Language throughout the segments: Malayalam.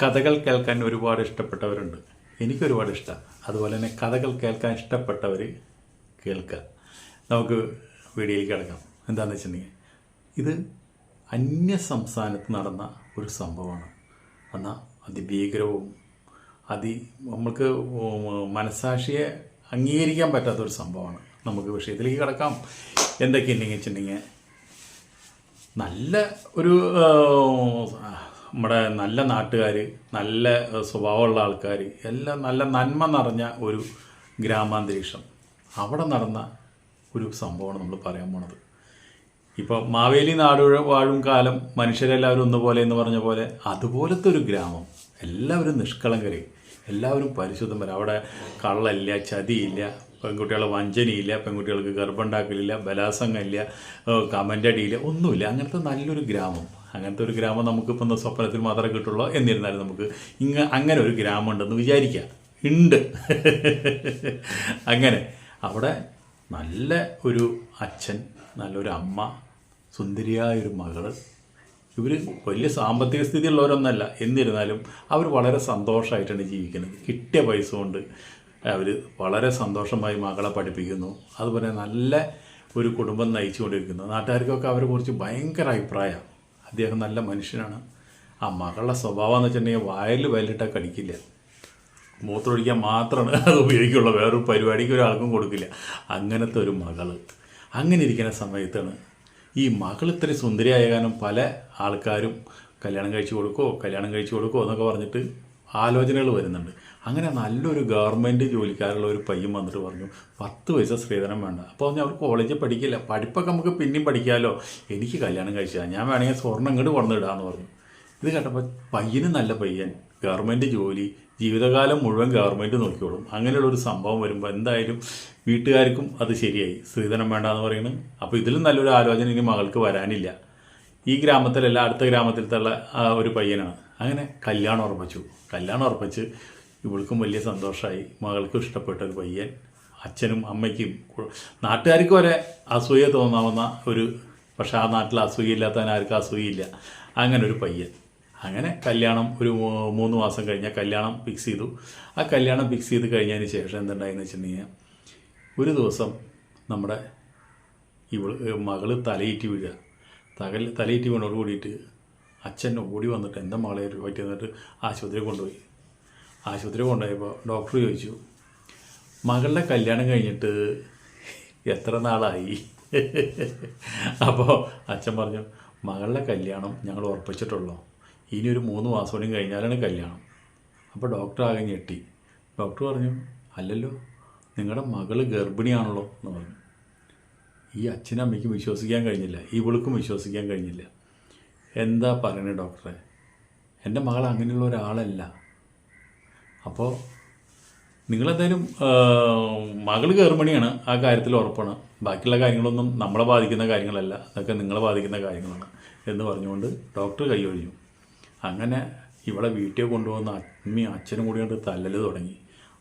കഥകൾ കേൾക്കാൻ ഒരുപാട് ഇഷ്ടപ്പെട്ടവരുണ്ട്. എനിക്ക് ഒരുപാട് ഇഷ്ടമാണ് അതുപോലെ തന്നെ കഥകൾ കേൾക്കാൻ ഇഷ്ടപ്പെട്ടവർ കേൾക്കുക നമുക്ക് വീഡിയോയിലേക്ക് കിടക്കാം. എന്താണെന്ന് വെച്ചിട്ടുണ്ടെങ്കിൽ ഇത് അന്യ സംസ്ഥാനത്ത് നടന്ന ഒരു സംഭവമാണ്. എന്നാൽ അതിഭീകരവും അതി നമ്മൾക്ക് മനസാക്ഷിയെ അംഗീകരിക്കാൻ പറ്റാത്ത ഒരു സംഭവമാണ്. നമുക്ക് വിഷയത്തിലേക്ക് കിടക്കാം. എന്തൊക്കെയുണ്ടെങ്കിൽ വെച്ചിട്ടുണ്ടെങ്കിൽ നല്ല ഒരു നമ്മുടെ നല്ല നാട്ടുകാർ നല്ല സ്വഭാവമുള്ള ആൾക്കാർ എല്ലാം നല്ല നന്മ നിറഞ്ഞ ഒരു ഗ്രാമാന്തരീക്ഷം. അവിടെ നടന്ന ഒരു സംഭവമാണ് നമ്മൾ പറയാൻ പോണത്. ഇപ്പോൾ മാവേലി നാട് വാഴും കാലം മനുഷ്യരെല്ലാവരും ഒന്നുപോലെ എന്ന് പറഞ്ഞ പോലെ അതുപോലത്തെ ഒരു ഗ്രാമം. എല്ലാവരും നിഷ്കളങ്കരെ. എല്ലാവരും പരിശുദ്ധന്മാർ അവിടെ കള്ളല്ല ചതിയില്ല പെൺകുട്ടികളെ വഞ്ചനയില്ല പെൺകുട്ടികൾക്ക് ഗർഭമുണ്ടാക്കലില്ല ബലാസംഗമില്ല കമന്റടിയില്ല ഒന്നുമില്ല. അങ്ങനത്തെ നല്ലൊരു ഗ്രാമം. അങ്ങനത്തെ ഒരു ഗ്രാമം നമുക്കിപ്പോൾ ഒന്ന് സ്വപ്നത്തിൽ മാത്രമേ കിട്ടുള്ളൂ എന്നിരുന്നാലും നമുക്ക് ഇങ്ങ അങ്ങനെ ഒരു ഗ്രാമം ഉണ്ടെന്ന് വിചാരിക്കാം. ഉണ്ട്. അങ്ങനെ. അവിടെ നല്ല ഒരു അച്ഛൻ നല്ലൊരു അമ്മ സുന്ദരിയായൊരു മകൾ. ഇവർ വലിയ സാമ്പത്തിക സ്ഥിതി ഉള്ളവരൊന്നല്ല എന്നിരുന്നാലും അവർ വളരെ സന്തോഷമായിട്ടാണ് ജീവിക്കുന്നത്. കിട്ടിയ പൈസ കൊണ്ട് അവർ വളരെ സന്തോഷമായി മകളെ പഠിപ്പിക്കുന്നു. അതുപോലെ നല്ല ഒരു കുടുംബം നയിച്ചുകൊണ്ടിരിക്കുന്നു. നാട്ടുകാർക്കൊക്കെ അവരെക്കുറിച്ച് ഭയങ്കര അഭിപ്രായമാണ്. അദ്ദേഹം നല്ല മനുഷ്യനാണ്. ആ മകളുടെ സ്വഭാവം എന്ന് വെച്ചിട്ടുണ്ടെങ്കിൽ വയലിൽ വയലിട്ടാൽ കടിക്കില്ല. മൂത്രമൊഴിക്കാൻ മാത്രമാണ് അത് ഉപയോഗിക്കുള്ളൂ. വേറൊരു പരിപാടിക്ക് ഒരാൾക്കും കൊടുക്കില്ല. അങ്ങനത്തെ ഒരു മകൾ അങ്ങനെ ഇരിക്കുന്ന സമയത്താണ് ഈ മകൾ ഇത്രയും സുന്ദരിയായ പല ആൾക്കാരും കല്യാണം കഴിച്ചു കൊടുക്കുമോ കല്യാണം കഴിച്ചു കൊടുക്കുമോ എന്നൊക്കെ പറഞ്ഞിട്ട് ആലോചനകൾ വരുന്നുണ്ട്. അങ്ങനെ നല്ലൊരു ഗവൺമെന്റ് ജോലിക്കാരുള്ള ഒരു പയ്യൻ വന്നിട്ട് പറഞ്ഞു പത്ത് പൈസ സ്ത്രീധനം വേണ്ട. അപ്പോൾ പറഞ്ഞു അവർ കോളേജിൽ പഠിക്കില്ല. പഠിപ്പൊക്കെ നമുക്ക് പിന്നെയും പഠിക്കാമല്ലോ എനിക്ക് കല്യാണം കഴിച്ചാൽ ഞാൻ വേണമെങ്കിൽ സ്വർണം ഇങ്ങോട്ട് കൊണ്ടുവിടാമെന്ന് പറഞ്ഞു. ഇത് കേട്ടപ്പോൾ പയ്യന് നല്ല പയ്യൻ. ഗവൺമെന്റ് ജോലി ജീവിതകാലം മുഴുവൻ ഗവൺമെന്റ് നോക്കിക്കോളും. അങ്ങനെയുള്ള ഒരു സംഭവം വരുമ്പോൾ എന്തായാലും വീട്ടുകാർക്കും അത് ശരിയായി. സ്ത്രീധനം വേണ്ടാന്ന് പറയുന്നത് അപ്പോൾ ഇതിലും നല്ലൊരു ആലോചന ഇനി മകൾക്ക് വരാനില്ല. ഈ ഗ്രാമത്തിലല്ല അടുത്ത ഗ്രാമത്തിലത്തുള്ള ഒരു പയ്യനാണ്. അങ്ങനെ കല്യാണം ഉറപ്പിച്ചു. കല്യാണം ഉറപ്പിച്ച് ഇവൾക്കും വലിയ സന്തോഷമായി മകൾക്കും ഇഷ്ടപ്പെട്ട ഒരു പയ്യൻ. അച്ഛനും അമ്മയ്ക്കും നാട്ടുകാർക്ക് വരെ അസൂയ തോന്നാവുന്ന ഒരു പക്ഷെ ആ നാട്ടിൽ അസൂയ ഇല്ലാത്തവൻ ആർക്കും അസൂയില്ല അങ്ങനെ ഒരു പയ്യൻ. അങ്ങനെ കല്യാണം ഒരു മൂന്ന് മാസം കഴിഞ്ഞാൽ കല്യാണം ഫിക്സ് ചെയ്തു. ആ കല്യാണം ഫിക്സ് ചെയ്ത് കഴിഞ്ഞതിന് ശേഷം എന്തുണ്ടായെന്ന് വെച്ചിട്ടുണ്ടെങ്കിൽ ഒരു ദിവസം നമ്മുടെ ഇവൾ മകൾ തലയിറ്റി വീഴുക. തകൽ തലയിറ്റി വീണോട് കൂടിയിട്ട് അച്ഛൻ ഓടി വന്നിട്ട് എന്റെ മകളെ പറ്റി വന്നിട്ട് ആശുപത്രിയിൽ കൊണ്ടുപോയി. ആശുപത്രി കൊണ്ടുപോയപ്പോൾ ഡോക്ടർ ചോദിച്ചു മകളുടെ കല്യാണം കഴിഞ്ഞിട്ട് എത്ര നാളായി? അപ്പോൾ അച്ഛൻ പറഞ്ഞു മകളുടെ കല്യാണം ഞങ്ങൾ ഉറപ്പിച്ചിട്ടുള്ളൂ. ഇനി ഒരു മൂന്ന് മാസം കൂടി കഴിഞ്ഞാലാണ് കല്യാണം. അപ്പോൾ ഡോക്ടർ ആകെ ഞെട്ടി. ഡോക്ടർ പറഞ്ഞു അല്ലല്ലോ നിങ്ങളുടെ മകൾ ഗർഭിണിയാണല്ലോ എന്ന് പറഞ്ഞു. ഈ അച്ഛനും അമ്മയ്ക്കും വിശ്വസിക്കാൻ കഴിഞ്ഞില്ല ഇവൾക്കും വിശ്വസിക്കാൻ കഴിഞ്ഞില്ല. എന്താ പറയണേ ഡോക്ടറെ എന്റെ മകൾ അങ്ങനെയുള്ള ഒരാളല്ല. അപ്പോൾ നിങ്ങളെന്തായാലും മകൾ കയറുമണിയാണ് ആ കാര്യത്തിൽ ഉറപ്പാണ്. ബാക്കിയുള്ള കാര്യങ്ങളൊന്നും നമ്മളെ ബാധിക്കുന്ന കാര്യങ്ങളല്ല. അതൊക്കെ നിങ്ങളെ ബാധിക്കുന്ന കാര്യങ്ങളാണ് എന്ന് പറഞ്ഞുകൊണ്ട് ഡോക്ടർ കൈയൊഴിഞ്ഞു. അങ്ങനെ ഇവിടെ വീട്ടിൽ കൊണ്ടുവന്ന അമ്മയും അച്ഛനും കൂടി കൊണ്ട് തല്ലൽ തുടങ്ങി.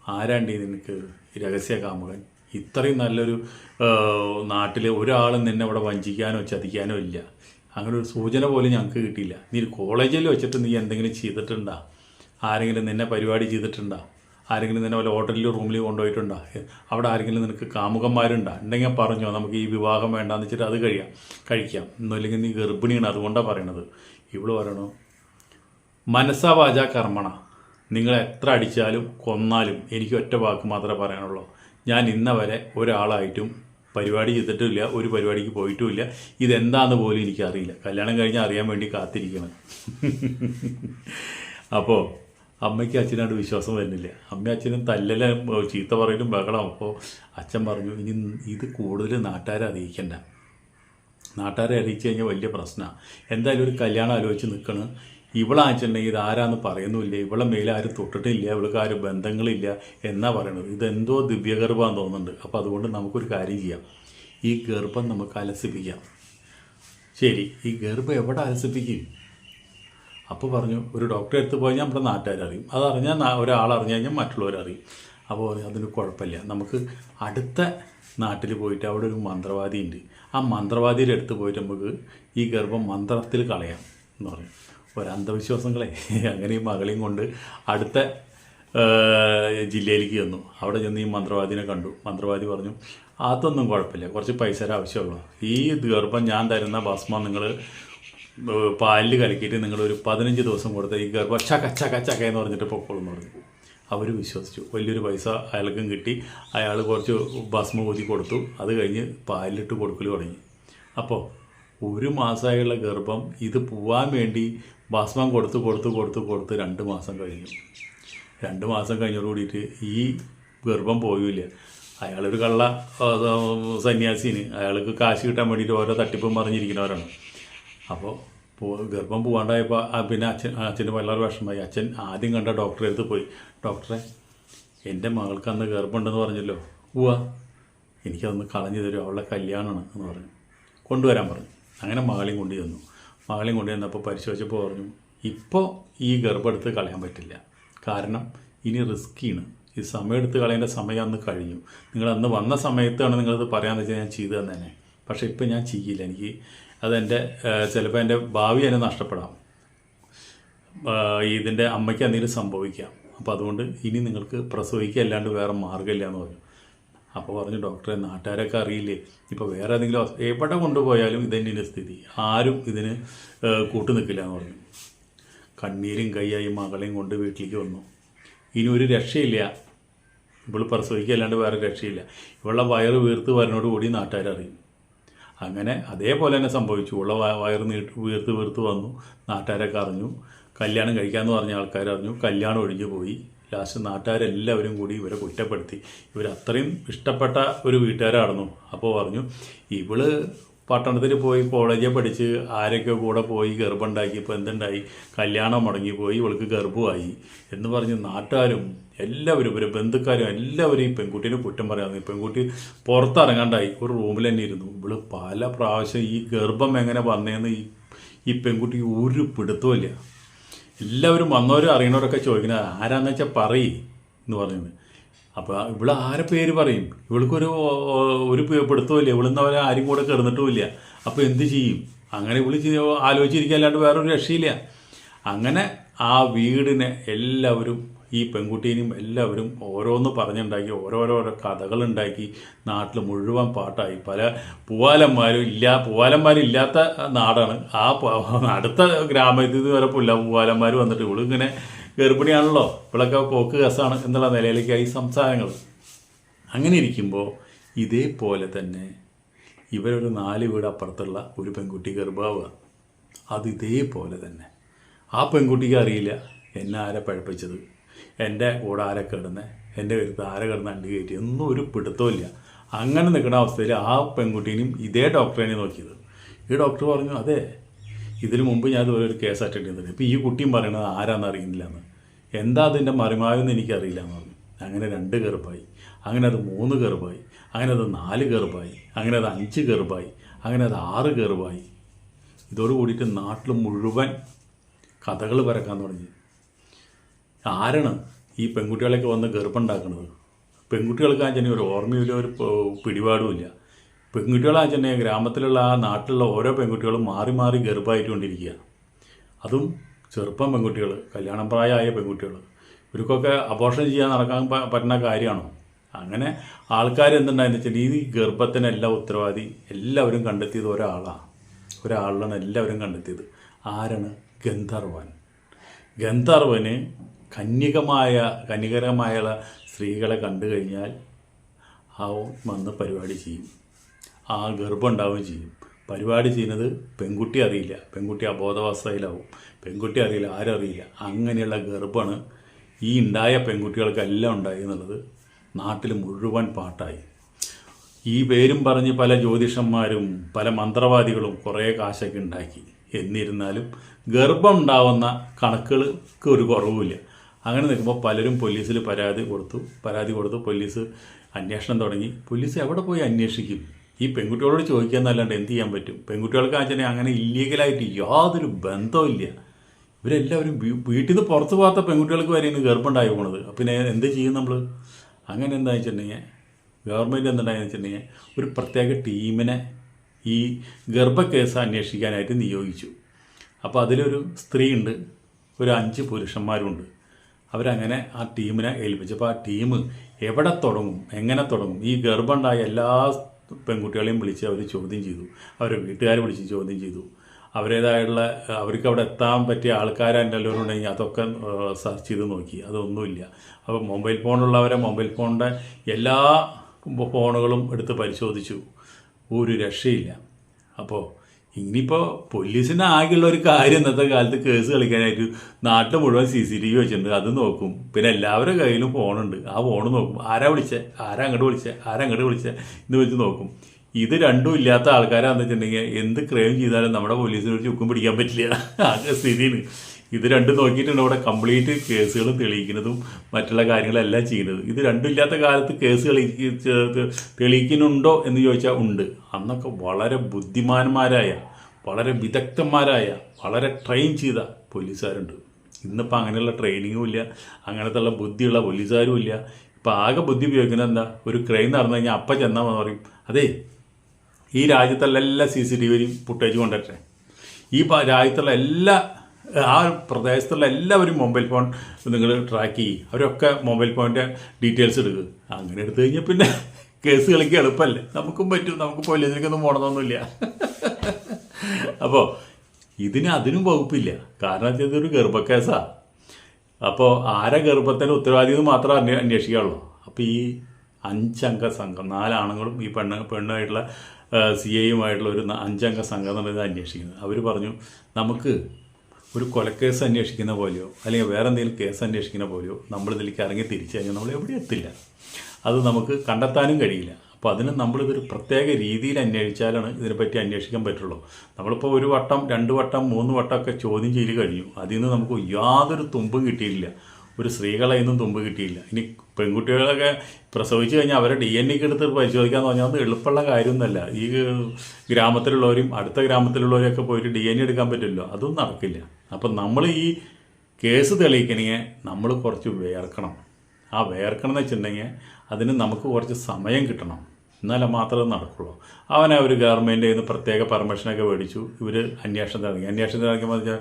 ആരാണ്ടി നിനക്ക് രഹസ്യ കാമുകൻ ഇത്രയും നല്ലൊരു നാട്ടിൽ ഒരാളും നിന്നെ ഇവിടെ വഞ്ചിക്കാനോ ചതിക്കാനോ ഇല്ല. അങ്ങനെ ഒരു സൂചന പോലും ഞങ്ങൾക്ക് കിട്ടിയില്ല. നീ കോളേജിൽ വെച്ചിട്ട് നീ എന്തെങ്കിലും ചെയ്തിട്ടുണ്ടാ? ആരെങ്കിലും നിന്നെ പരിപാടി ചെയ്തിട്ടുണ്ടോ? ആരെങ്കിലും നിന്നെ വല്ല ഹോട്ടലിലോ റൂമിലോ കൊണ്ടുപോയിട്ടുണ്ടോ? അവിടെ ആരെങ്കിലും നിനക്ക് കാമുകന്മാരുണ്ടോ? ഉണ്ടെങ്കിൽ പറഞ്ഞോ നമുക്ക് ഈ വിവാഹം വേണ്ടാന്ന് വെച്ചിട്ട് അത് കഴിയാം കഴിക്കാം. ഒന്നുമില്ലെങ്കിൽ നീ ഗർഭിണിയാണ് അതുകൊണ്ടാണ് പറയണത്. ഇവിടെ പറയണു മനസ്സാവാച കർമ്മണ. നിങ്ങൾ എത്ര അടിച്ചാലും കൊന്നാലും എനിക്ക് ഒറ്റ വാക്ക് മാത്രമേ പറയാനുള്ളൂ. ഞാൻ ഇന്നവരെ ഒരാളായിട്ടും പരിപാടി ചെയ്തിട്ടില്ല ഒരു പരിപാടിക്ക് പോയിട്ടുമില്ല. ഇതെന്താന്ന് പോലും എനിക്കറിയില്ല. കല്യാണം കഴിഞ്ഞാൽ അറിയാൻ വേണ്ടി കാത്തിരിക്കണം. അപ്പോൾ അമ്മയ്ക്ക് അച്ഛനോട് വിശ്വാസം വരുന്നില്ല. അമ്മ അച്ഛനും തല്ലല ചീത്ത പറയലും ബഹളം അപ്പോൾ അച്ഛൻ പറഞ്ഞു ഇനി ഇത് കൂടുതൽ നാട്ടുകാരെ അറിയിക്കണ്ട. നാട്ടുകാരെ അറിയിച്ചു കഴിഞ്ഞാൽ വലിയ പ്രശ്നമാണ് എന്തായാലും ഒരു കല്യാണം ആലോചിച്ച് നിൽക്കണം. അച്ഛനുണ്ടെങ്കിൽ ഇതാരാന്ന് പറയുന്നുമില്ല. ഇവളെ മേലെ ആരും തൊട്ടിട്ടില്ല. ഇവൾക്ക് ആരും ബന്ധങ്ങളില്ല എന്നാ പറയണത്. ഇതെന്തോ ദിവ്യഗർഭമാണെന്ന് തോന്നുന്നുണ്ട്. അപ്പോൾ അതുകൊണ്ട് നമുക്കൊരു കാര്യം ചെയ്യാം. ഈ ഗർഭം നമുക്ക് അലസിപ്പിക്കാം. ശരി ഈ ഗർഭം എവിടെ അലസിപ്പിക്കും? അപ്പോൾ പറഞ്ഞു ഒരു ഡോക്ടറെ അടുത്ത് ഞാൻ നമ്മുടെ നാട്ടുകാർ അറിയും. അതറിഞ്ഞാൽ അറിഞ്ഞു കഴിഞ്ഞാൽ മറ്റുള്ളവരറിയും അപ്പോൾ അതിന് കുഴപ്പമില്ല. നമുക്ക് അടുത്ത നാട്ടിൽ പോയിട്ട് അവിടെ ഒരു മന്ത്രവാദി ഉണ്ട് ആ മന്ത്രവാദിയുടെ അടുത്ത് പോയിട്ട് നമുക്ക് ഈ ഗർഭം മന്ത്രത്തിൽ കളയാം എന്ന് പറഞ്ഞു. ഒരു അന്ധവിശ്വാസങ്ങളെ അങ്ങനെ മകളെയും കൊണ്ട് അടുത്ത ജില്ലയിലേക്ക് ചെന്നു. അവിടെ ചെന്ന് ഈ മന്ത്രവാദിനെ കണ്ടു. മന്ത്രവാദി പറഞ്ഞു അതൊന്നും കുഴപ്പമില്ല. കുറച്ച് പൈസയുടെ ആവശ്യമുള്ളൂ ഈ ഗർഭം ഞാൻ തരുന്ന ഭസ്മം നിങ്ങൾ പാലിൽ കലക്കിയിട്ട് നിങ്ങളൊരു പതിനഞ്ച് ദിവസം കൊടുത്ത ഈ ഗർഭ ചക ചക ചക എന്ന് പറഞ്ഞിട്ട് പൊക്കോളും പറഞ്ഞു. അവർ വിശ്വസിച്ചു. വലിയൊരു പൈസ അയാൾക്കും കിട്ടി. അയാൾ കുറച്ച് ഭസ്മ ഊതി കൊടുത്തു. അത് കഴിഞ്ഞ് പാലിലിട്ട് കൊടുക്കൽ തുടങ്ങി. അപ്പോൾ ഒരു മാസമായുള്ള ഗർഭം ഇത് പോവാൻ വേണ്ടി ഭസ്മം കൊടുത്ത് കൊടുത്ത് കൊടുത്ത് കൊടുത്ത് രണ്ട് മാസം കഴിഞ്ഞു. രണ്ട് മാസം കഴിഞ്ഞോടുകൂടിയിട്ട് ഈ ഗർഭം പോയില്ല. അയാളൊരു കള്ള സന്യാസിന് അയാൾക്ക് കാശ് കിട്ടാൻ വേണ്ടിയിട്ട് ഓരോ തട്ടിപ്പും പറഞ്ഞിരിക്കുന്നവരാണ്. അപ്പോൾ ഗർഭം പോകാണ്ടായപ്പോൾ പിന്നെ അച്ഛൻ അച്ഛന് വല്ലാതെ വിഷമമായി. അച്ഛൻ ആദ്യം കണ്ട ഡോക്ടറെ അടുത്ത് പോയി. ഡോക്ടറെ എന്റെ മകൾക്ക് അന്ന് ഗർഭമുണ്ടെന്ന് പറഞ്ഞല്ലോ. ഉവ്വ. എനിക്കതൊന്ന് കളഞ്ഞു തരും. അവളുടെ കല്യാണമാണ് എന്ന് പറഞ്ഞു. കൊണ്ടുവരാൻ പറഞ്ഞു. അങ്ങനെ മകളെയും കൊണ്ടു ചെന്നു മകളെയും കൊണ്ടു ചെന്നപ്പോൾ പരിശോധിച്ചപ്പോൾ പറഞ്ഞു ഇപ്പോൾ ഈ ഗർഭം എടുത്ത് കളയാൻ പറ്റില്ല. കാരണം ഇനി റിസ്ക്കിയാണ് ഈ സമയം എടുത്ത് കളയേണ്ട സമയം അന്ന് കഴിഞ്ഞു. നിങ്ങൾ അന്ന് വന്ന സമയത്താണ് നിങ്ങളത് പറയാമെന്ന് വെച്ചാൽ ഞാൻ ചെയ്തു തന്നെ പക്ഷേ ഇപ്പം ഞാൻ ചെയ്യില്ല. എനിക്ക് അതെന്റെ ചിലപ്പോൾ എന്റെ ഭാവി എന്നെ നഷ്ടപ്പെടാം. ഇതിന്റെ അമ്മയ്ക്ക് എന്തെങ്കിലും സംഭവിക്കാം. അപ്പോൾ അതുകൊണ്ട് ഇനി നിങ്ങൾക്ക് പ്രസവിക്കുക അല്ലാണ്ട് വേറെ മാർഗമില്ല എന്ന് പറഞ്ഞു. അപ്പോൾ പറഞ്ഞു ഡോക്ടറെ നാട്ടുകാരൊക്കെ അറിയില്ലേ? ഇപ്പോൾ വേറെ ഏതെങ്കിലും എവിടെ കൊണ്ടുപോയാലും ഇതന്നെ സ്ഥിതി. ആരും ഇതിന് കൂട്ടു നിൽക്കില്ല എന്ന് പറഞ്ഞു. കണ്ണീരും കൈയായി മകളെയും കൊണ്ട് വീട്ടിലേക്ക് വന്നു. ഇനി ഒരു രക്ഷയില്ല. ഇവൾ പ്രസവിക്കുക അല്ലാണ്ട് വേറെ രക്ഷയില്ല. ഇവളുടെ വയറ് വീർത്ത് വരനോട് കൂടി നാട്ടുകാരറിയും. അങ്ങനെ അതേപോലെ തന്നെ സംഭവിച്ചു. ഉള്ള വയറ് നീട്ട് വീർത്ത് വീർത്ത് വന്നു. നാട്ടുകാരൊക്കെ അറിഞ്ഞു. കല്യാണം കഴിക്കാമെന്ന് പറഞ്ഞ ആൾക്കാർ അറിഞ്ഞു കല്യാണം ഒഴിഞ്ഞു പോയി. ലാസ്റ്റ് നാട്ടുകാരെല്ലാവരും കൂടി ഇവരെ കുറ്റപ്പെടുത്തി. ഇവർ അത്രയും ഇഷ്ടപ്പെട്ട ഒരു വീട്ടുകാരായിരുന്നു അപ്പോൾ പറഞ്ഞു. ഇവൾ പട്ടണത്തിൽ പോയി കോളേജിൽ പഠിച്ച് ആരൊക്കെ കൂടെ പോയി ഗർഭമുണ്ടാക്കി ഇപ്പോൾ എന്തുണ്ടായി? കല്യാണം മുടങ്ങിപ്പോയി ഇവൾക്ക് ഗർഭമായി എന്ന് പറഞ്ഞ് നാട്ടുകാരും എല്ലാവരും ഒരു ബന്ധുക്കാരും എല്ലാവരും ഈ പെൺകുട്ടീനെ കുറ്റം പറയാമെന്ന് പെൺകുട്ടി പുറത്തിറങ്ങാണ്ടായി. ഒരു റൂമിൽ തന്നെ ഇരുന്നു. ഇവൾ പല പ്രാവശ്യം ഈ ഗർഭം എങ്ങനെ വന്നേന്ന് ഈ ഈ പെൺകുട്ടിക്ക് ഒരു പിടുത്തമില്ല എല്ലാവരും വന്നവരും അറിയണവരൊക്കെ ചോദിക്കുന്നത് ആരാന്ന് വെച്ചാൽ പറയ് എന്ന് പറയുന്നത്. അപ്പോൾ ഇവൾ ആരെ പേര് പറയും? ഇവൾക്കൊരു ഒരു പിടുത്തമില്ല ഇവളിന്ന് അവരെ ആരും കൂടെ കിടന്നിട്ടുമില്ല അപ്പോൾ എന്ത് ചെയ്യും? അങ്ങനെ ഇവൾ ആലോചിച്ചിരിക്കുക അല്ലാണ്ട് വേറൊരു രക്ഷയില്ല. അങ്ങനെ ആ വീടിനെ എല്ലാവരും ഈ പെൺകുട്ടീനെയും എല്ലാവരും ഓരോന്ന് പറഞ്ഞുണ്ടാക്കി ഓരോരോരോ കഥകളുണ്ടാക്കി. നാട്ടിൽ മുഴുവൻ പാട്ടായി. പല പൂവാലന്മാരും ഇല്ല പൂവാലന്മാരില്ലാത്ത നാടാണ്. ആ അടുത്ത ഗ്രാമത്തിൽ വരെ പുല്ല പൂവാലന്മാർ വന്നിട്ട് ഇവളിങ്ങനെ ഗർഭിണിയാണല്ലോ. ഇവളൊക്കെ പോക്ക് കസാണ് എന്നുള്ള നിലയിലേക്കായി സംസാരങ്ങൾ അങ്ങനെ ഇരിക്കുമ്പോൾ ഇതേപോലെ തന്നെ ഇവരൊരു നാല് വീട് അപ്പുറത്തുള്ള ഒരു പെൺകുട്ടി ഗർഭാവുക അത് ഇതേപോലെ തന്നെ. ആ പെൺകുട്ടിക്ക് അറിയില്ല എന്നെ ആരെ പഴപ്പിച്ചത്. എന്റെ കൂടെ ആരെ കിടന്ന്? എന്റെ കരുത്ത് ആരെ കിടന്ന്? അണ്ടി കയറ്റി ഒന്നും ഒരു പിടുത്തമില്ല അങ്ങനെ നിൽക്കുന്ന അവസ്ഥയിൽ ആ പെൺകുട്ടീനെയും ഇതേ ഡോക്ടറിനെ നോക്കിയത്. ഈ ഡോക്ടർ പറഞ്ഞു അതെ ഇതിനു മുമ്പ് ഞാൻ ഇതുപോലെ ഒരു കേസ് അറ്റൻഡ് ചെയ്തിട്ടുണ്ട്. ഇപ്പോൾ ഈ കുട്ടിയും പറയണത് ആരാന്ന് അറിയുന്നില്ല എന്ന് എന്താ അതിന്റെ മറിമാവെന്ന് എനിക്കറിയില്ല എന്ന് പറഞ്ഞു. അങ്ങനെ രണ്ട് ഗർഭമായി. അങ്ങനെ അത് മൂന്ന് ഗർഭമായി. അങ്ങനെ അത് നാല് ഗർഭമായി. അങ്ങനെ അത് അഞ്ച് ഗർഭമായി. അങ്ങനെ അത് ആറ് ഗർഭമായി. ഇതോട് കൂടിയിട്ട് നാട്ടിൽ മുഴുവൻ കഥകൾ പരക്കാൻ തുടങ്ങി. ആരാണ് ഈ പെൺകുട്ടികളൊക്കെ വന്ന് ഗർഭമുണ്ടാക്കുന്നത്? പെൺകുട്ടികൾക്ക് ആച്ചെന്നെ ഒരു ഓർമ്മയില്ല ഒരു പിടിപാടുമില്ല. പെൺകുട്ടികളാച്ചെന്നെ ഗ്രാമത്തിലുള്ള ആ നാട്ടിലുള്ള ഓരോ പെൺകുട്ടികളും മാറി മാറി ഗർഭമായിട്ടുകൊണ്ടിരിക്കുക അതും ചെറുപ്പം പെൺകുട്ടികൾ കല്യാണം പ്രായമായ പെൺകുട്ടികൾ ഇവർക്കൊക്കെ അബോർഷൻ ചെയ്യാൻ നടക്കാൻ പറ്റുന്ന കാര്യമാണോ? അങ്ങനെ ആൾക്കാർ എന്തുണ്ടായെന്ന് വെച്ചാൽ ഈ ഗർഭത്തിനെല്ലാം ഉത്തരവാദി എല്ലാവരും കണ്ടെത്തിയത് ഒരാളാണ് ഒരാളിലാണ് എല്ലാവരും കണ്ടെത്തിയത്. ആരാണ്? ഗന്ധർവൻ ഗന്ധർവന് കന്യകമായ കന്യകരമായ സ്ത്രീകളെ കണ്ടു കഴിഞ്ഞാൽ ആ വന്ന് പരിപാടി ചെയ്യും. ആ ഗർഭം ഉണ്ടാവുകയും ചെയ്യും. പരിപാടി ചെയ്യുന്നത് പെൺകുട്ടി അറിയില്ല. പെൺകുട്ടി അബോധാവസ്ഥയിലാവും പെൺകുട്ടി അറിയില്ല ആരും അറിയില്ല. അങ്ങനെയുള്ള ഗർഭമാണ് ഈ ഉണ്ടായ പെൺകുട്ടികൾക്കെല്ലാം ഉണ്ടായി എന്നുള്ളത് നാട്ടിൽ മുഴുവൻ പാട്ടായി. ഈ പേരും പറഞ്ഞ് പല ജ്യോതിഷന്മാരും പല മന്ത്രവാദികളും കുറേ കാശൊക്കെ ഉണ്ടാക്കി. എന്നിരുന്നാലും ഗർഭം ഉണ്ടാവുന്ന കണക്കുകൾക്ക് ഒരു കുറവുമില്ല. അങ്ങനെ നിൽക്കുമ്പോൾ പലരും പോലീസിൽ പരാതി കൊടുത്തു. പരാതി കൊടുത്തു പോലീസ് അന്വേഷണം തുടങ്ങി. പോലീസ് എവിടെ പോയി അന്വേഷിക്കും? ഈ പെൺകുട്ടികളോട് ചോദിക്കാന്നല്ലാണ്ട് എന്ത് ചെയ്യാൻ പറ്റും? പെൺകുട്ടികൾക്ക് ആച്ചനെ അങ്ങനെ ഇല്ലീഗലായിട്ട് യാതൊരു ബന്ധവുമില്ല ഇവരെല്ലാവരും വീട്ടിൽ നിന്ന് പുറത്ത് പോകാത്ത പെൺകുട്ടികൾക്ക് വരെയാണ് ഉണ്ടായി പോണത്. പിന്നെ എന്ത് ചെയ്യും നമ്മൾ അങ്ങനെ എന്താ വെച്ചിട്ടുണ്ടെങ്കിൽ ഗവൺമെന്റ് എന്തുണ്ടായെന്ന് വെച്ചിട്ടുണ്ടെങ്കിൽ ഒരു പ്രത്യേക ടീമിനെ ഈ ഗർഭക്കേസ് അന്വേഷിക്കാനായിട്ട് നിയോഗിച്ചു. അപ്പോൾ അതിലൊരു സ്ത്രീ ഉണ്ട് ഒരു അഞ്ച് പുരുഷന്മാരുണ്ട്. അവരങ്ങനെ ആ ടീമിനെ ഏൽപ്പിച്ചു. അപ്പോൾ ആ ടീം എവിടെ തുടങ്ങും എങ്ങനെ തുടങ്ങും? ഈ ഗർഭമുണ്ടായ എല്ലാ പെൺകുട്ടികളെയും വിളിച്ച് അവർ ചോദ്യം ചെയ്തു. അവരെ വീട്ടുകാരെ വിളിച്ച് ചോദ്യം ചെയ്തു. അവരുടേതായുള്ള അവർക്ക് അവിടെ എത്താൻ പറ്റിയ ആൾക്കാർ എല്ലാവരും ഉണ്ടെങ്കിൽ അതൊക്കെ സെർച്ച് ചെയ്ത് നോക്കി. അതൊന്നുമില്ല. അപ്പോൾ മൊബൈൽ ഫോണുള്ളവരെ മൊബൈൽ ഫോണിന്റെ എല്ലാ ഫോണുകളും എടുത്ത് പരിശോധിച്ചു. ഒരു രക്ഷയില്ല. അപ്പോൾ ഇനിയിപ്പോൾ പോലീസിന് ആകെയുള്ള ഒരു കാര്യം ഇന്നത്തെ കാലത്ത് കേസ് കളിക്കാനായിട്ട് നാട്ടിൽ മുഴുവൻ സി സി ടി വി വെച്ചിട്ടുണ്ട്. അത് നോക്കും. പിന്നെ എല്ലാവരുടെ കയ്യിലും ഫോണുണ്ട്. ആ ഫോൺ നോക്കും. ആരാ വിളിച്ചേ? ആരാ അങ്ങോട്ട് വിളിച്ചേ? ആരാ അങ്ങോട്ട് വിളിച്ചേ? എന്ന് വെച്ച് നോക്കും. ഇത് രണ്ടും ഇല്ലാത്ത ആൾക്കാരാണെന്ന് വെച്ചിട്ടുണ്ടെങ്കിൽ എന്ത് ക്രൈം ചെയ്താലും നമ്മുടെ പോലീസിന് ഒരു ചുക്കും പിടിക്കാൻ പറ്റില്ല. ആകെ സ്ഥിതിയാണ്. ഇത് രണ്ടും നോക്കിയിട്ടുണ്ട് ഇവിടെ കംപ്ലീറ്റ് കേസുകൾ തെളിയിക്കുന്നതും മറ്റുള്ള കാര്യങ്ങളെല്ലാം ചെയ്യുന്നത്. ഇത് രണ്ടും ഇല്ലാത്ത കാലത്ത് കേസ് തെളിയിക്കുന്നുണ്ടോ എന്ന് ചോദിച്ചാൽ ഉണ്ട്. അന്നൊക്കെ വളരെ ബുദ്ധിമാന്മാരായ വളരെ വിദഗ്ധന്മാരായ വളരെ ട്രെയിൻ ചെയ്ത പോലീസുകാരുണ്ട്. ഇന്നിപ്പോൾ അങ്ങനെയുള്ള ട്രെയിനിങ്ങും ഇല്ല അങ്ങനത്തെ ഉള്ള ബുദ്ധിയുള്ള പോലീസുകാരും ഇല്ല. ഇപ്പം ആകെ ബുദ്ധി ഉപയോഗിക്കുന്നത് എന്താ? ഒരു ക്രൈം നടന്നു കഴിഞ്ഞാൽ അപ്പം ചെന്നാൽ പറയും. അതേ ഈ രാജ്യത്തുള്ള എല്ലാ സി സി ടി വിയും ഫുട്ടേജ് കൊണ്ടുവരട്ടെ. ഈ രാജ്യത്തുള്ള എല്ലാ ആ പ്രദേശത്തുള്ള എല്ലാവരും മൊബൈൽ ഫോൺ നിങ്ങൾ ട്രാക്ക് ചെയ്യും. അവരൊക്കെ മൊബൈൽ ഫോണിന്റെ ഡീറ്റെയിൽസ് എടുക്കുക അങ്ങനെ എടുത്തു കഴിഞ്ഞാൽ പിന്നെ കേസ് കളിക്കുക എളുപ്പമല്ലേ നമുക്കും പറ്റും. നമുക്ക് പോലീസിലേക്കൊന്നും പോകണമെന്നൊന്നുമില്ല അപ്പോൾ ഇതിന് അതിനും വകുപ്പില്ല. കാരണം ഇതൊരു ഗർഭക്കേസാണ് അപ്പോൾ ആരെ ഗർഭത്തിന്റെ ഉത്തരവാദി എന്ന് മാത്രമേ അന്വേ അന്വേഷിക്കാവുള്ളൂ. അപ്പോൾ ഈ അഞ്ചംഗ സംഘം നാലാണുങ്ങളും ഈ പെണ്ണ് പെണ്ണുമായിട്ടുള്ള സി ഐയുമായിട്ടുള്ള ഒരു അഞ്ചംഗ സംഘം എന്നുള്ളത് അന്വേഷിക്കുന്നത്. അവർ പറഞ്ഞു നമുക്ക് ഒരു കൊലക്കേസ് അന്വേഷിക്കുന്ന പോലെയോ അല്ലെങ്കിൽ വേറെ എന്തെങ്കിലും കേസ് അന്വേഷിക്കുന്ന പോലെയോ നമ്മൾ ഇതിലേക്ക് ഇറങ്ങി തിരിച്ചു കഴിഞ്ഞാൽ നമ്മൾ എവിടെ എത്തില്ല. അത് നമുക്ക് കണ്ടെത്താനും കഴിയില്ല. അപ്പോൾ അതിന് നമ്മളിതൊരു പ്രത്യേക രീതിയിൽ അന്വേഷിച്ചാലാണ് ഇതിനെപ്പറ്റി അന്വേഷിക്കാൻ പറ്റുള്ളൂ. നമ്മളിപ്പോൾ ഒരു വട്ടം രണ്ട് വട്ടം മൂന്ന് വട്ടമൊക്കെ ചോദ്യം ചെയ്ത് കഴിഞ്ഞു. അതിൽ നിന്ന് നമുക്ക് യാതൊരു തുമ്പും കിട്ടിയിട്ടില്ല. ഒരു സ്ത്രീകളെ ഇന്നും തുമ്പ് കിട്ടിയില്ല. ഇനി പെൺകുട്ടികളൊക്കെ പ്രസവിച്ചു കഴിഞ്ഞാൽ അവരെ ഡി എൻ എക്ക് എടുത്ത് പരിശോധിക്കാന്ന് പറഞ്ഞാൽ അത് എളുപ്പമുള്ള കാര്യമൊന്നുമല്ല. ഈ ഗ്രാമത്തിലുള്ളവരും അടുത്ത ഗ്രാമത്തിലുള്ളവരൊക്കെ പോയിട്ട് ഡി എൻ എ എടുക്കാൻ പറ്റില്ലല്ലോ. അതും നടക്കില്ല. അപ്പം നമ്മൾ ഈ കേസ് തെളിയിക്കണമെങ്കിൽ നമ്മൾ കുറച്ച് വേർക്കണം. ആ വേർക്കണം എന്ന് വെച്ചിട്ടുണ്ടെങ്കിൽ അതിന് നമുക്ക് കുറച്ച് സമയം കിട്ടണം. എന്നാലേ മാത്രമേ നടക്കുള്ളൂ. അവനെ ഒരു ഗവൺമെന്റ് നിന്ന് പ്രത്യേക പെർമിഷനൊക്കെ മേടിച്ചു. ഇവർ അന്വേഷണം തുടങ്ങി അന്വേഷണം തുടങ്ങിയപ്പോൾ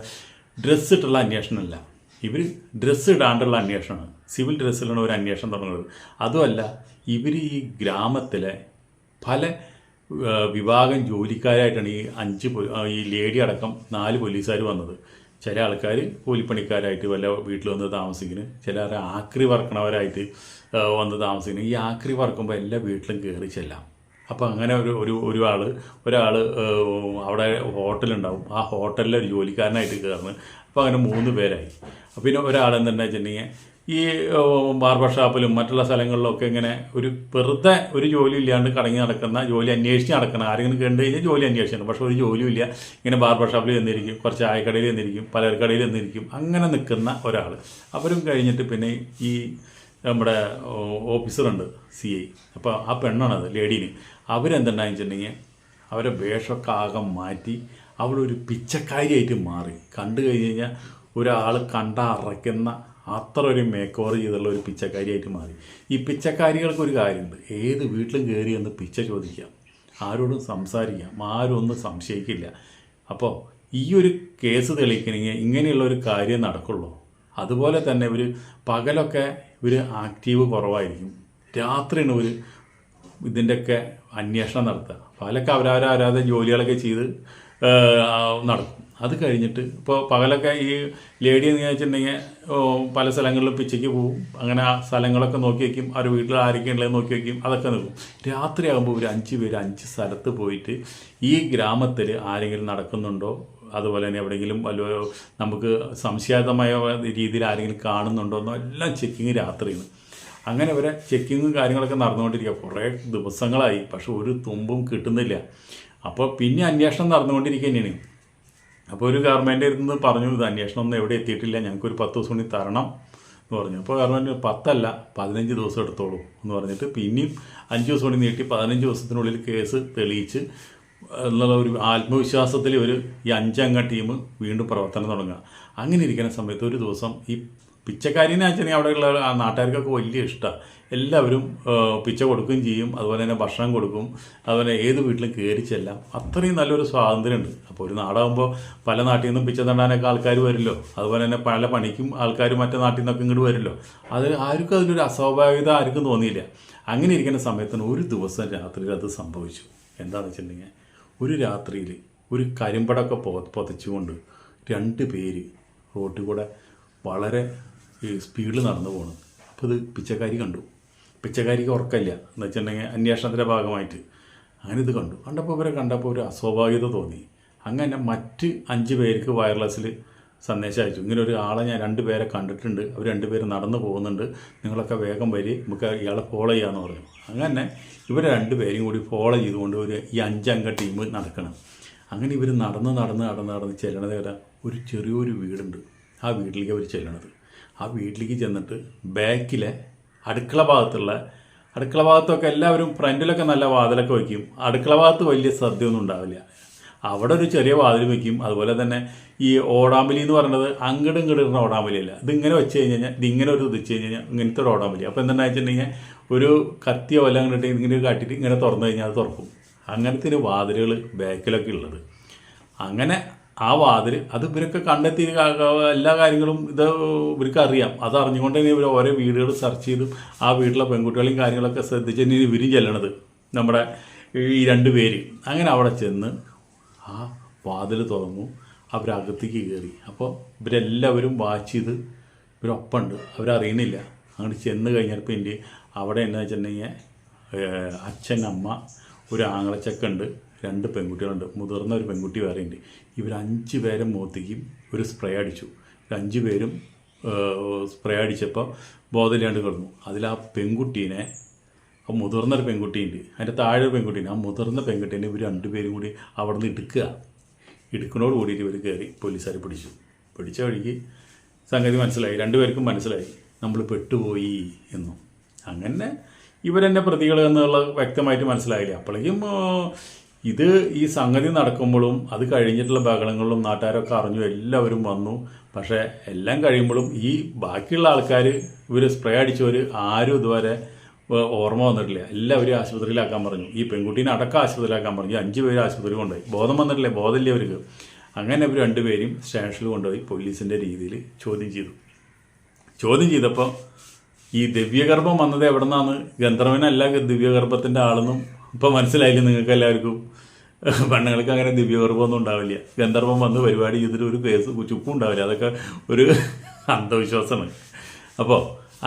ഡ്രസ്സ് ഇട്ടുള്ള അന്വേഷണമല്ല. ഇവർ ഡ്രസ്സ് ഇടാണ്ടുള്ള അന്വേഷണം സിവിൽ ഡ്രസ്സിലാണ് ഒരു അന്വേഷണം തുടങ്ങുന്നത്. അതുമല്ല ഇവർ ഈ ഗ്രാമത്തിലെ പല വിഭാഗം ജോലിക്കാരായിട്ടാണ് ഈ അഞ്ച് ഈ ലേഡി അടക്കം നാല് പോലീസുകാർ വന്നത്. ചില ആൾക്കാർ കൂലിപ്പണിക്കാരായിട്ട് വല്ല വീട്ടിൽ വന്ന് താമസിക്കുന്നു. ചിലർ ആക്രി വറക്കണവരായിട്ട് വന്ന് താമസിക്കുന്നു. ഈ ആക്രി വറക്കുമ്പോൾ എല്ലാ വീട്ടിലും കയറി ചെല്ലാം. അപ്പോൾ അങ്ങനെ ഒരു ഒരു ഒരാൾ ഒരാൾ അവിടെ ഹോട്ടലുണ്ടാവും. ആ ഹോട്ടലിലെ ഒരു ജോലിക്കാരനായിട്ട് കയറുന്നു അപ്പോൾ അങ്ങനെ മൂന്ന് പേരായി. പിന്നെ ഒരാൾ എന്തെന്ന് വെച്ചിട്ടുണ്ടെങ്കിൽ ഈ ബാർബർ ഷാപ്പിലും മറ്റുള്ള സ്ഥലങ്ങളിലൊക്കെ ഇങ്ങനെ ഒരു വെറുതെ ഒരു ജോലി ഇല്ലാണ്ട് കടങ്ങി നടക്കുന്ന ജോലി അന്വേഷിച്ച് നടക്കുന്ന ആരെങ്കിലും കണ്ടു കഴിഞ്ഞാൽ ജോലി അന്വേഷിക്കണം. പക്ഷെ ഒരു ജോലിയും ഇല്ല. ഇങ്ങനെ ബാർബർ ഷാപ്പിൽ ചെന്നിരിക്കും കുറച്ച് ചായക്കടയിൽ ചെന്നിരിക്കും പലചരക്കടയിൽ ചെന്നിരിക്കും അങ്ങനെ നിൽക്കുന്ന ഒരാൾ. അവരും കഴിഞ്ഞിട്ട് പിന്നെ ഈ നമ്മുടെ ഓഫീസറുണ്ട് സി ഐ. അപ്പോൾ ആ പെണ്ണാണത് ലേഡീന്. അവരെന്തുണ്ടായെന്ന് വെച്ചിട്ടുണ്ടെങ്കിൽ അവരെ വേഷമൊക്കെ ആകെ മാറ്റി അവളൊരു പിച്ചക്കാരിയായിട്ട് മാറി. കണ്ടു കഴിഞ്ഞ് കഴിഞ്ഞാൽ ഒരാൾ കണ്ട അറയ്ക്കുന്ന അത്ര ഒരു മേക്ക് ഓവർ ചെയ്തുള്ള ഒരു പിച്ചക്കാരിയായിട്ട് മാറി. ഈ പിച്ചക്കാരികൾക്ക് ഒരു കാര്യമുണ്ട്. ഏത് വീട്ടിലും കയറി എന്ന് പിച്ച ചോദിക്കാം. ആരോടും സംസാരിക്കാം. ആരും ഒന്നും സംശയിക്കില്ല. അപ്പോൾ ഈ ഒരു കേസ് തെളിയിക്കണമെങ്കിൽ ഇങ്ങനെയുള്ള ഒരു കാര്യം നടക്കുള്ളൂ. അതുപോലെ തന്നെ ഇവർ പകലൊക്കെ ഇവർ ആക്റ്റീവ് കുറവായിരിക്കും. രാത്രിയാണ് ഇവർ ഇതിന്റെയൊക്കെ അന്വേഷണം നടത്തുക. പലക്കെ അവരവരാരാതെ ജോലികളൊക്കെ ചെയ്ത് നടക്കും. അത് കഴിഞ്ഞിട്ട് ഇപ്പോൾ പകലൊക്കെ ഈ ലേഡി എന്ന് വെച്ചിട്ടുണ്ടെങ്കിൽ ഓ, പല സ്ഥലങ്ങളിലും പിച്ചയ്ക്ക് പോവും. അങ്ങനെ ആ സ്ഥലങ്ങളൊക്കെ നോക്കി വയ്ക്കും അവർ വീട്ടിൽ ആരൊക്കെ ഉള്ളത് നോക്കി വയ്ക്കും അതൊക്കെ നിൽക്കും രാത്രിയാകുമ്പോൾ ഒരു അഞ്ച് പേര് അഞ്ച് സ്ഥലത്ത് പോയിട്ട് ഈ ഗ്രാമത്തിൽ ആരെങ്കിലും നടക്കുന്നുണ്ടോ? അതുപോലെ തന്നെ എവിടെയെങ്കിലും വല്ല നമുക്ക് സംശയാതമായ രീതിയിൽ ആരെങ്കിലും കാണുന്നുണ്ടോ എന്നോ എല്ലാം ചെക്കിങ് രാത്രിയാണ്. അങ്ങനെ വരെ ചെക്കിങ്ങും കാര്യങ്ങളൊക്കെ നടന്നുകൊണ്ടിരിക്കുക. കുറേ ദിവസങ്ങളായി. പക്ഷെ ഒരു തുമ്പും കിട്ടുന്നില്ല. അപ്പോൾ പിന്നെ അന്വേഷണം നടന്നുകൊണ്ടിരിക്കുക തന്നെയാണ് അപ്പോൾ ഒരു ഗവൺമെന്റ് ഇരുന്ന് പറഞ്ഞു ഇത് അന്വേഷണം ഒന്നും എവിടെ എത്തിയിട്ടില്ല ഞങ്ങൾക്കൊരു പത്ത് ദിവസം കൂടി തരണം എന്ന് പറഞ്ഞു. അപ്പോൾ ഗവൺമെന്റ് പത്തല്ല പതിനഞ്ച് ദിവസം എടുത്തോളൂ എന്ന് പറഞ്ഞിട്ട് പിന്നെയും അഞ്ച് ദിവസം കൂടി നീട്ടി പതിനഞ്ച് ദിവസത്തിനുള്ളിൽ കേസ് തെളിയിച്ച് എന്നുള്ള ഒരു ആത്മവിശ്വാസത്തിൽ ഒരു ഈ അഞ്ചംഗ ടീം വീണ്ടും പ്രവർത്തനം തുടങ്ങുക. അങ്ങനെ ഇരിക്കുന്ന സമയത്ത് ഒരു ദിവസം ഈ പിച്ചക്കാരിനെ വെച്ചാൽ അവിടെയുള്ള നാട്ടുകാർക്കൊക്കെ വലിയ ഇഷ്ടമാണ് എല്ലാവരും പിച്ച കൊടുക്കുകയും ചെയ്യും അതുപോലെ തന്നെ ഭക്ഷണം കൊടുക്കും അതുപോലെ ഏത് വീട്ടിലും കയറി ചെല്ലാം. അത്രയും നല്ലൊരു സ്വാതന്ത്ര്യമുണ്ട്. അപ്പോൾ ഒരു നാടാകുമ്പോൾ പല നാട്ടിൽ നിന്നും പിച്ച തണ്ടാനൊക്കെ ആൾക്കാർ വരുമല്ലോ. അതുപോലെ തന്നെ പല പണിക്കും ആൾക്കാർ മറ്റേ നാട്ടിൽ നിന്നൊക്കെ ഇങ്ങോട്ട് വരുമല്ലോ. അത് ആർക്കും അതിനൊരു അസ്വാഭാവികത ആർക്കും തോന്നിയില്ല. അങ്ങനെ ഇരിക്കുന്ന സമയത്തിന് ഒരു ദിവസം രാത്രിയിൽ അത് സംഭവിച്ചു. എന്താണെന്ന് വെച്ചിട്ടുണ്ടെങ്കിൽ ഒരു രാത്രിയിൽ ഒരു കരിമ്പടൊക്കെ പൊതച്ചുകൊണ്ട് രണ്ട് പേര് റോട്ടിൽ കൂടെ വളരെ സ്പീഡിൽ നടന്നു പോകണം അപ്പോൾ ഇത് പിച്ചക്കാരി കണ്ടു. പിച്ചക്കാരിക്ക് ഉറക്കമില്ല. എന്ന് വെച്ചിട്ടുണ്ടെങ്കിൽ അന്വേഷണത്തിന്റെ ഭാഗമായിട്ട്. അങ്ങനെ ഇത് കണ്ടു. കണ്ടപ്പോൾ ഇവരെ കണ്ടപ്പോൾ ഒരു അസ്വാഭാവികത തോന്നി. അങ്ങനെ മറ്റ് അഞ്ച് പേർക്ക് വയർലെസ്സിൽ സന്ദേശം അയച്ചു. ഇങ്ങനെ ഒരു ആളെ ഞാൻ രണ്ട് പേരെ കണ്ടിട്ടുണ്ട്. അവർ രണ്ടുപേര് നടന്നു പോകുന്നുണ്ട്. നിങ്ങളൊക്കെ വേഗം വരി. നമുക്ക് ഇയാളെ ഫോളോ ചെയ്യാമെന്ന് പറഞ്ഞു. അങ്ങനെ ഇവരെ പേരും കൂടി ഫോളോ ചെയ്തുകൊണ്ട് ഒരു ഈ അഞ്ചംഗ ടീം നടക്കണം. അങ്ങനെ ഇവർ നടന്ന് നടന്ന് നടന്ന് നടന്ന് ചെല്ലണത് വരെ ഒരു ചെറിയൊരു വീടുണ്ട്. ആ വീട്ടിലേക്ക് അവർ ചെല്ലണത്. ആ വീട്ടിലേക്ക് ചെന്നിട്ട് ബാക്കിലെ അടുക്കള ഭാഗത്തുള്ള അടുക്കള ഭാഗത്തൊക്കെ എല്ലാവരും ഫ്രണ്ടിലൊക്കെ നല്ല വാതിലൊക്കെ വയ്ക്കും അടുക്കള ഭാഗത്ത് വലിയ സദ്യയൊന്നും ഉണ്ടാവില്ല. അവിടെ ഒരു ചെറിയ വാതിൽ വയ്ക്കും അതുപോലെ തന്നെ ഈ ഓടാമ്പലി എന്ന് പറയുന്നത് അങ്ങോട്ടും ഇങ്ങോട്ടും ഇടുന്ന ഓടാമ്പലിയല്ല. ഇതിങ്ങനെ വെച്ച് കഴിഞ്ഞ് കഴിഞ്ഞാൽ ഇതിങ്ങനെ ഒരു വെച്ച് കഴിഞ്ഞ് കഴിഞ്ഞാൽ ഇങ്ങനത്തെ ഒരു ഓടാമ്പലി. അപ്പോൾ എന്താണെന്ന് വെച്ചിട്ടുണ്ടെങ്കിൽ ഒരു കത്തിയോ വല്ല അങ്ങോട്ട് ഇങ്ങനെ കാട്ടിയിട്ട് ഇങ്ങനെ തുറന്നു കഴിഞ്ഞാൽ അത് തുറക്കും. അങ്ങനത്തെ ഒരു വാതിലുകൾ ബാക്കിലൊക്കെ ഉള്ളത്. അങ്ങനെ ആ വാതിൽ അത് ഇവരൊക്കെ കണ്ടെത്തി എല്ലാ കാര്യങ്ങളും ഇത് ഇവർക്ക് അറിയാം. അത് അറിഞ്ഞുകൊണ്ട് തന്നെ ഇവർ ഓരോ വീടുകൾ സെർച്ച് ചെയ്തു ആ വീട്ടിലെ പെൺകുട്ടികളെയും കാര്യങ്ങളൊക്കെ ശ്രദ്ധിച്ച് തന്നെ ഇവരും ചെല്ലണത് നമ്മുടെ ഈ രണ്ട് പേര്. അങ്ങനെ അവിടെ ചെന്ന് ആ വാതിൽ തുറന്നു അവരകത്തേക്ക് കയറി. അപ്പോൾ ഇവരെല്ലാവരും വാച്ച് ചെയ്ത് ഇവരൊപ്പമുണ്ട് അവരറിയണില്ല. അങ്ങോട്ട് ചെന്ന് കഴിഞ്ഞപ്പോൾ എന്റെ അവിടെ എന്താ വെച്ചിട്ടുണ്ടെങ്കിൽ അച്ഛൻ അമ്മ ഒരു ആങ്ങളച്ചക്കുണ്ട് രണ്ട് പെൺകുട്ടികളുണ്ട്. മുതിർന്ന ഒരു പെൺകുട്ടി ഉണ്ട് ഇവർ അഞ്ച് പേരെ മുഖത്തേക്കും ഒരു സ്പ്രേ അടിച്ചു. അഞ്ച് പേരും സ്പ്രേ അടിച്ചപ്പോൾ ബോധമില്ലാണ്ട് കിടന്നു. അതിൽ ആ പെൺകുട്ടീനെ ആ മുതിർന്ന ഒരു പെൺകുട്ടിയുണ്ട്. അതിന്റെ താഴെ ഒരു പെൺകുട്ടീനെ ആ മുതിർന്ന പെൺകുട്ടീനെ ഇവർ രണ്ടുപേരും കൂടി അവിടെ നിന്ന് എടുക്കുക. എടുക്കുന്നതോട് കൂടിയിട്ട് ഇവർ കയറി പോലീസുകാർ പിടിച്ചു. പിടിച്ച വഴിക്ക് സംഗതി മനസ്സിലായി. രണ്ടുപേർക്കും മനസ്സിലായി. നമ്മൾ പെട്ടുപോയി എന്നു. അങ്ങനെ ഇവരെന്നെ പ്രതികൾ എന്നുള്ള വ്യക്തമായിട്ട് മനസ്സിലായില്ല. അപ്പോഴേക്കും ഇത് ഈ സംഗതി നടക്കുമ്പോഴും അത് കഴിഞ്ഞിട്ടുള്ള ബഹളങ്ങളിലും നാട്ടുകാരൊക്കെ അറിഞ്ഞു എല്ലാവരും വന്നു. പക്ഷേ എല്ലാം കഴിയുമ്പോഴും ഈ ബാക്കിയുള്ള ആൾക്കാർ ഇവർ സ്പ്രേ അടിച്ചവർ ആരും ഇതുവരെ ഓർമ്മ വന്നിട്ടില്ല. എല്ലാവരും ആശുപത്രിയിലാക്കാൻ പറഞ്ഞു. ഈ പെൺകുട്ടീനെ അടക്കം ആശുപത്രിയിലാക്കാൻ പറഞ്ഞു. അഞ്ച് പേര് ആശുപത്രി കൊണ്ടുപോയി. ബോധം വന്നിട്ടില്ലേ. ബോധമില്ല അവർക്ക് അങ്ങനെ ഇവർ രണ്ടുപേരും സ്റ്റേഷനിൽ കൊണ്ടുപോയി പോലീസിന്റെ രീതിയിൽ ചോദ്യം ചെയ്തു. ചോദ്യം ചെയ്തപ്പോൾ ഈ ദിവ്യഗർഭം വന്നത് എവിടെ നിന്നാണ് ഗന്ധർവനല്ല ദിവ്യഗർഭത്തിന്റെ ആളെന്നും ഇപ്പം മനസ്സിലായില്ല നിങ്ങൾക്ക് എല്ലാവർക്കും? പെണ്ണുങ്ങൾക്ക് അങ്ങനെ ദിവ്യഗർഭമൊന്നും ഉണ്ടാവില്ല. ഗന്ധർവം വന്ന് പരിപാടി ചെയ്തിട്ട് ഒരു കേസ് ചുക്കും ഉണ്ടാവില്ല. അതൊക്കെ ഒരു അന്ധവിശ്വാസമാണ്. അപ്പോൾ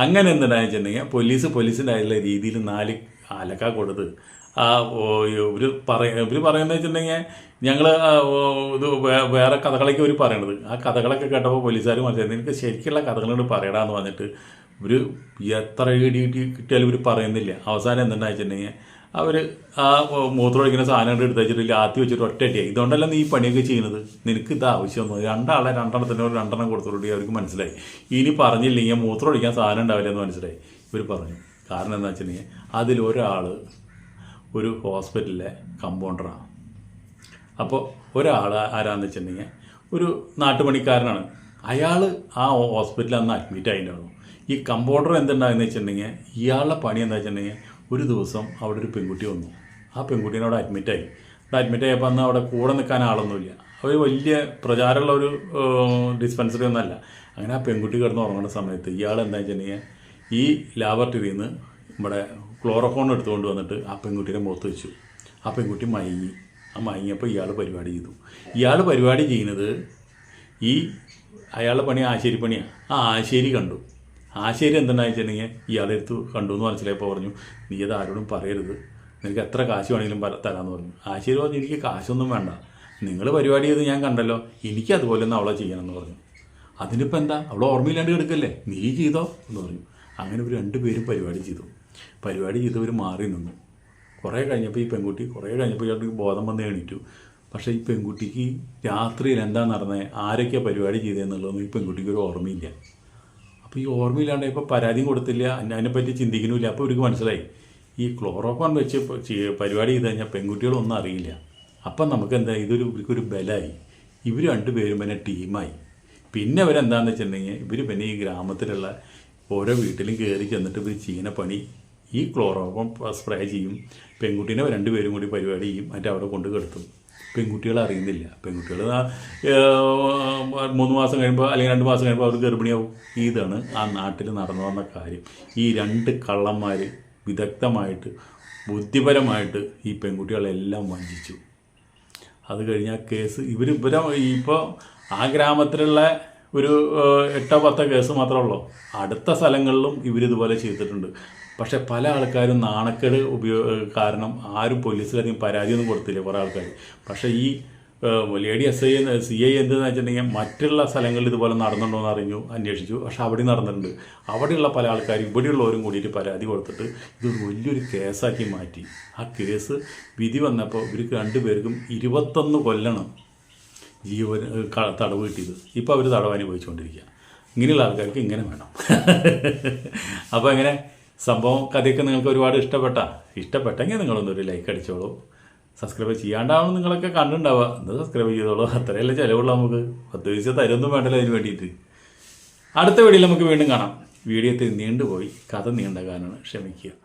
അങ്ങനെ എന്തുണ്ടായെന്ന് വെച്ചിട്ടുണ്ടെങ്കിൽ പോലീസ് പോലീസിന്റെ ആയിട്ടുള്ള രീതിയിൽ നാല് അലക്ക കൊടുത്ത് ആ ഇവർ പറയ ഇവർ പറയുന്നത് വെച്ചിട്ടുണ്ടെങ്കിൽ ഞങ്ങൾ ഇത് വേറെ കഥകളൊക്കെ ഇവർ പറയണത്. ആ കഥകളൊക്കെ കേട്ടപ്പോൾ പോലീസുകാർ മനസ്സിലായി. എനിക്ക് ശരിക്കുള്ള കഥകളോട് പറയടാന്ന് പറഞ്ഞിട്ട് ഇവർ എത്ര ഇടി കിട്ടിയാലും ഇവർ പറയുന്നില്ല. അവസാനം എന്താണെന്ന് വെച്ചിട്ടുണ്ടെങ്കിൽ അവർ ആ മൂത്രമൊഴിക്കുന്ന സാധനം എടുത്ത് വെച്ചിട്ട് ആത്തി വെച്ചിട്ട് ഒറ്റ അടിയായി. ഇതുകൊണ്ടല്ല നീ പണിയൊക്കെ ചെയ്യുന്നത്? നിനക്ക് ഇത് ആവശ്യമൊന്നും രണ്ടാളെ രണ്ടെണ്ണത്തിന് ഒരു രണ്ടെണ്ണം കൊടുത്തോട്ടി അവർക്ക് മനസ്സിലായി. ഇനി പറഞ്ഞില്ലെങ്കിൽ മൂത്രം ഒഴിക്കാൻ സാധനം ഉണ്ടാവില്ല എന്ന് മനസ്സിലായി. ഇവർ പറഞ്ഞു. കാരണം എന്താ വെച്ചിട്ടുണ്ടെങ്കിൽ അതിലൊരാൾ ഒരു ഹോസ്പിറ്റലിലെ കമ്പൗണ്ടറാണ് അപ്പോൾ ഒരാൾ ആരാന്ന് വെച്ചിട്ടുണ്ടെങ്കിൽ ഒരു നാട്ടുപണിക്കാരനാണ്. അയാൾ ആ ഹോസ്പിറ്റലിൽ അന്ന് അഡ്മിറ്റ് ആയിട്ടുണ്ടായിരുന്നു ഈ കമ്പൗണ്ടർ എന്തുണ്ടാകുന്നതെന്ന് വെച്ചിട്ടുണ്ടെങ്കിൽ ഇയാളുടെ പണി എന്താ വെച്ചിട്ടുണ്ടെങ്കിൽ ഒരു ദിവസം അവിടെ ഒരു പെൺകുട്ടി വന്നു. ആ പെൺകുട്ടീനെ അവിടെ അഡ്മിറ്റായി അവിടെ അഡ്മിറ്റ് ആയപ്പോൾ അന്ന് അവിടെ കൂടെ നിൽക്കാൻ ആളൊന്നുമില്ല. അവർ വലിയ പ്രചാരമുള്ള ഒരു ഡിസ്പെൻസറി ഒന്നല്ല. അങ്ങനെ ആ പെൺകുട്ടി കിടന്ന് ഉറങ്ങുന്ന സമയത്ത് ഇയാൾ എന്താ വെച്ചിട്ടുണ്ടെങ്കിൽ ഈ ലാബറട്ടറിയിൽ നിന്ന് നമ്മുടെ ക്ലോറോഫോൺ എടുത്തുകൊണ്ട് വന്നിട്ട് ആ പെൺകുട്ടീനെ മുഖത്ത് വെച്ചു. ആ പെൺകുട്ടി മയങ്ങി. ആ മയങ്ങിയപ്പോൾ ഇയാൾ പരിപാടി ചെയ്തു. ഇയാൾ പരിപാടി ചെയ്യുന്നത് ഈ അയാളുടെ പണി ആശേരി പണിയാണ് ആ ആശേരി കണ്ടു. ആശേരി എന്തുണ്ടായി വെച്ചിട്ടുണ്ടെങ്കിൽ ഇയാളെ അടുത്ത് കണ്ടു എന്ന് മനസ്സിലായപ്പോൾ പറഞ്ഞു നീ അത് ആരോടും പറയരുത്. നിനക്ക് എത്ര കാശ് വേണമെങ്കിലും തരാമെന്ന് പറഞ്ഞു. ആശയം പറഞ്ഞു എനിക്ക് കാശൊന്നും വേണ്ട. നിങ്ങൾ പരിപാടി ചെയ്ത് ഞാൻ കണ്ടല്ലോ. എനിക്ക് അതുപോലെ അവളെ ചെയ്യണമെന്ന് പറഞ്ഞു. അതിനിപ്പോൾ എന്താ? അവളെ ഓർമ്മയില്ലാണ്ട് കിടക്കല്ലേ? നീ ചെയ്തോ? എന്ന് പറഞ്ഞു. അങ്ങനെ ഒരു രണ്ട് പേരും പരിപാടി ചെയ്തു. പരിപാടി ചെയ്തവർ മാറി നിന്നു. കുറേ കഴിഞ്ഞപ്പോൾ ഈ പെൺകുട്ടി കുറേ കഴിഞ്ഞപ്പോൾ ഇയാൾക്ക് ബോധം വന്ന് എണീറ്റു. പക്ഷേ ഈ പെൺകുട്ടിക്ക് രാത്രിയിൽ എന്താ നടന്നത് ആരൊക്കെയാണ് പരിപാടി ചെയ്തതെന്നുള്ളതൊന്നും ഈ പെൺകുട്ടിക്ക് ഒരു ഓർമ്മയില്ല. അപ്പോൾ ഈ ഓർമ്മയില്ലാണ്ട് ഇപ്പോൾ പരാതിയും കൊടുത്തില്ല. അതിനെ- പറ്റി ചിന്തിക്കുന്നില്ല അപ്പോൾ ഇവർക്ക് മനസ്സിലായി. ഈ ക്ലോറോഫോൺ വെച്ച് പരിപാടി ചെയ്ത് കഴിഞ്ഞാൽ പെൺകുട്ടികളൊന്നും അറിയില്ല. അപ്പം നമുക്ക് എന്താ ഇതൊരു ഇവർക്കൊരു ബലമായി ഇവർ രണ്ടുപേരും പിന്നെ ടീമായി. പിന്നെ അവരെന്താണെന്ന് വെച്ചിട്ടുണ്ടെങ്കിൽ ഇവർ പിന്നെ ഈ ഗ്രാമത്തിലുള്ള ഓരോ വീട്ടിലും കയറി ചെന്നിട്ട് ഇവർ ചെയ്യുന്ന പണി ഈ ക്ലോറോഫോൺ സ്പ്രേ ചെയ്യും. പെൺകുട്ടീനെ രണ്ടുപേരും കൂടി പരിപാടി ചെയ്യും. മറ്റേ അവിടെ കൊണ്ട് കിടത്തും. പെൺകുട്ടികൾ അറിയുന്നില്ല. പെൺകുട്ടികൾ മൂന്ന് മാസം കഴിയുമ്പോൾ അല്ലെങ്കിൽ രണ്ട് മാസം കഴിയുമ്പോൾ അവർ ഗർഭിണിയാവും. ഇതാണ് ആ നാട്ടിൽ നടന്നു വന്ന കാര്യം. ഈ രണ്ട് കള്ളന്മാർ വിദഗ്ധമായിട്ട് ബുദ്ധിപരമായിട്ട് ഈ പെൺകുട്ടികളെല്ലാം വഞ്ചിച്ചു. അത് കഴിഞ്ഞാൽ കേസ് ഇവർ ഇവരെ ഇപ്പോൾ ആ ഗ്രാമത്തിലുള്ള ഒരു എട്ടോ പത്തോ കേസ് മാത്രമേ ഉള്ളൂ. അടുത്ത സ്ഥലങ്ങളിലും ഇവരിതുപോലെ ചെയ്തിട്ടുണ്ട്. പക്ഷെ പല ആൾക്കാരും നാണക്കേട് ഉപയോഗ കാരണം ആരും പോലീസിലധികം പരാതിയൊന്നും കൊടുത്തില്ല കുറേ ആൾക്കാർ പക്ഷേ ഈ lady S I C I എന്തെന്ന് വെച്ചിട്ടുണ്ടെങ്കിൽ മറ്റുള്ള സ്ഥലങ്ങളിൽ ഇതുപോലെ നടന്നുണ്ടോ എന്ന് അറിഞ്ഞു അന്വേഷിച്ചു. പക്ഷെ അവിടെ നടന്നിട്ടുണ്ട്. അവിടെയുള്ള പല ആൾക്കാരും ഇവിടെയുള്ളവരും കൂടിയിട്ട് പരാതി കൊടുത്തിട്ട് ഇത് വലിയൊരു കേസാക്കി മാറ്റി. ആ കേസ് വിധി വന്നപ്പോൾ ഇവർക്ക് രണ്ടുപേർക്കും ഇരുപത്തൊന്ന് കൊല്ലണം ജീവൻ തടവ് കിട്ടിയത്. ഇപ്പോൾ അവർ തടവ് അനുഭവിച്ചുകൊണ്ടിരിക്കുക ഇങ്ങനെയുള്ള ആൾക്കാർക്ക് ഇങ്ങനെ വേണം. അപ്പോൾ എങ്ങനെ സംഭവം കഥയൊക്കെ നിങ്ങൾക്ക് ഒരുപാട് ഇഷ്ടപ്പെട്ട ഇഷ്ടപ്പെട്ടെങ്കിൽ നിങ്ങളൊന്നൊരു ലൈക്ക് അടിച്ചോളൂ. സബ്സ്ക്രൈബ് ചെയ്യാണ്ടാവും നിങ്ങളൊക്കെ കണ്ടുണ്ടാവുക ഒന്ന് സബ്സ്ക്രൈബ് ചെയ്തോളൂ. അത്രയല്ലേ ചിലവുള്ളൂ നമുക്ക്. പത്ത് പൈസ തരൊന്നും വേണ്ടല്ലോ അതിന് വേണ്ടിയിട്ട്. അടുത്ത വീഡിയോയിൽ നമുക്ക് വീണ്ടും കാണാം. വീഡിയോ നീണ്ടുപോയി. കഥ നീണ്ട കാരണമാണ് ക്ഷമിക്കുക.